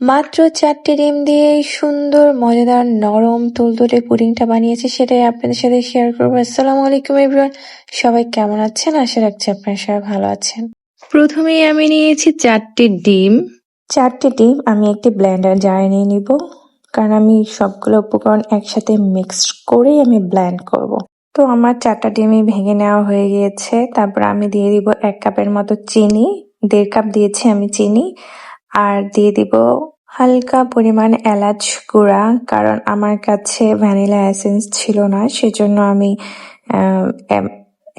মাত্র চারটি ডিম দিয়ে এই সুন্দর মজাদার নরম তুলতুলে পুডিংটা বানিয়েছি সেটাই আপনাদের সাথে শেয়ার করব। আসসালামু আলাইকুম এভরিওয়ান সবাই কেমন আছেন? আশা রাখছি আপনারা সবাই ভালো আছেন। প্রথমেই আমি নিয়েছি চারটি ডিম। চারটি ডিম আমি একটি ব্লেন্ডার জারে নিয়ে নিব কারণ আমি সবগুলো উপকরণ একসাথে মিক্স করেই আমি ব্লেন্ড করব। তো আমার চারটা ডিমই ভেঙে নেওয়া হয়ে গিয়েছে। তারপর আমি দিয়ে দিব এক কাপের মতো চিনি দেড় কাপ দিয়েছি আমি চিনি। আর দিয়ে দিব হালকা পরিমাণ এলাচ গুঁড়া, কারণ আমার কাছে ভ্যানিলা এসেন্স ছিল না, সেজন্য আমি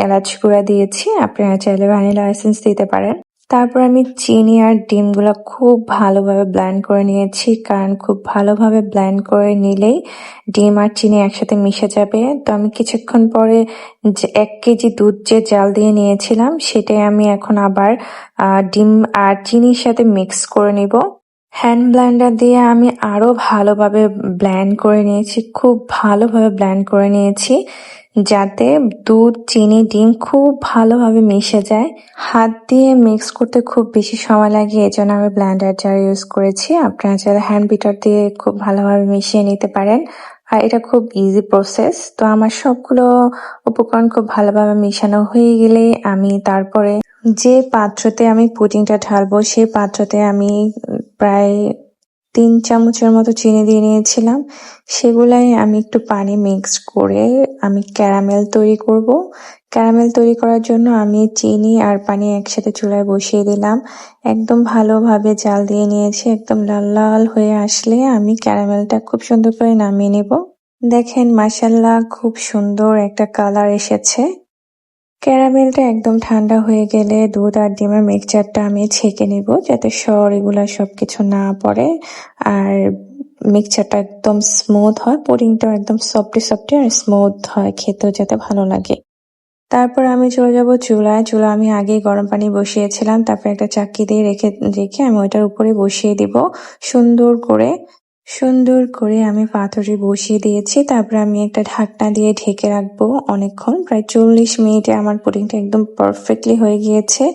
এলাচ গুঁড়া দিয়েছি। আপনারা চাইলে ভ্যানিলা এসেন্স দিতে পারেন। তারপর আমি চিনি আর ডিমগুলো খুব ভালোভাবে ব্ল্যান্ড করে নিয়েছি, কারণ খুব ভালোভাবে ব্ল্যান্ড করে নিলেই ডিম আর চিনি একসাথে মিশে যাবে। তো আমি কিছুক্ষণ পরে যে এক কেজি দুধ যে জাল দিয়ে নিয়েছিলাম, সেটাই আমি এখন আবার ডিম আর চিনির সাথে মিক্স করে নিব। হ্যান্ড ব্ল্যান্ডার দিয়ে আমি আরও ভালোভাবে ব্ল্যান্ড করে নিয়েছি, খুব ভালোভাবে ব্ল্যান্ড করে নিয়েছি। যাতে দুধ, চিনি, ডিম খুব ভালোভাবে মিশে যায়। হাত দিয়ে মিক্স করতে খুব বেশি সময় লাগে এই জন্য আমি ব্ল্যান্ডার জার ইউজ করেছি। আপনারা চাইলে হ্যান্ড বিটার দিয়ে খুব ভালোভাবে মিশিয়ে নিতে পারেন। আর এটা খুব ইজি প্রসেস তো আমার সবগুলো উপকরণ খুব ভালোভাবে মিশানো হয়ে গেলে আমি তারপরে যে পাত্রতে আমি পুডিংটা ঢালবো সেই পাত্রতে আমি প্রায় তিন চামচের মতো চিনি দিয়ে নিয়েছিলাম। সেগুলাই আমি একটু পানি মিক্স করে আমি ক্যারামেল তৈরি করব। ক্যারামেল তৈরি করার জন্য আমি চিনি আর পানি একসাথে চুলায় বসিয়ে দিলাম। একদম ভালোভাবে জাল দিয়ে নিয়েছি, একদম লাল লাল হয়ে আসলে আমি ক্যারামেলটা খুব সুন্দর করে নামিয়ে নেব। দেখেন মাসাল্লাহ খুব সুন্দর একটা কালার এসেছে। ক্যারামেলটা একদম ঠান্ডা হয়ে গেলে দুধ আর ডিমের মিক্সচারটা আমি ছেঁকে নেব যাতে সর এগুলা সবকিছু না পড়ে। আর মিক্সচারটা একদম স্মুথ হয়, পুডিংটাও একদম সফটি সফটি আর স্মুথ হয়, খেতেও যাতে ভালো লাগে। তারপর আমি চলে যাব চুলায়। চুলা আমি আগেই গরম পানি বসিয়েছিলাম। তারপর একটা চাকি দিয়ে রেখে রেখে আমি ওইটার উপরে বসিয়ে দিব। সুন্দর করে সুন্দর করে আমি পাথরে বসিয়ে দিয়েছি। তারপরে আমি একটা ঢাকনা দিয়ে ঢেকে রাখব অনেকক্ষণ। প্রায় চল্লিশ মিনিটে আমার পুডিংটা একদম পারফেক্টলি হয়ে গিয়েছে।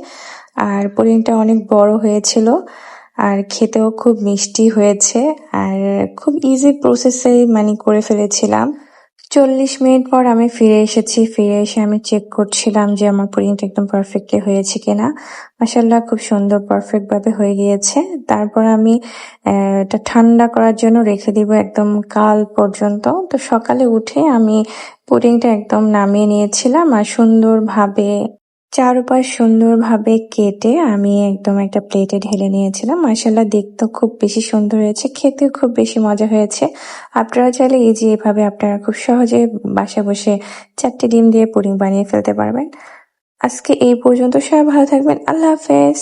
আর পুডিংটা অনেক বড় হয়েছিল আর খেতেও খুব মিষ্টি হয়েছে। আর খুব ইজি প্রসেসে মানে করে ফেলেছিলাম। চল্লিশ মিনিট পর আমি ফিরে এসেছি। ফিরে এসে আমি চেক করছিলাম যে আমার পুডিংটা একদম পারফেক্টলি হয়েছে কিনা। মাসাল্লাহ খুব সুন্দর পারফেক্টভাবে হয়ে গিয়েছে। তারপর আমি এটা ঠান্ডা করার জন্য রেখে দিব একদম কাল পর্যন্ত। তো সকালে উঠে আমি পুডিংটা একদম নামিয়ে নিয়েছিলাম আর সুন্দরভাবে চারপাশ সুন্দরভাবে কেটে আমি একদম একটা প্লেটে ঢেলে নিয়েছিলাম। মাসাল্লাহ দেখতেও খুব বেশি সুন্দর হয়েছে, খেতেও খুব বেশি মজা হয়েছে। আপনারা চাইলে এই যে এভাবে আপনারা খুব সহজে বাসা বসে চারটে ডিম দিয়ে পুরিং বানিয়ে ফেলতে পারবেন। আজকে এই পর্যন্ত সবাই ভালো থাকবেন। আল্লাহ হাফেজ।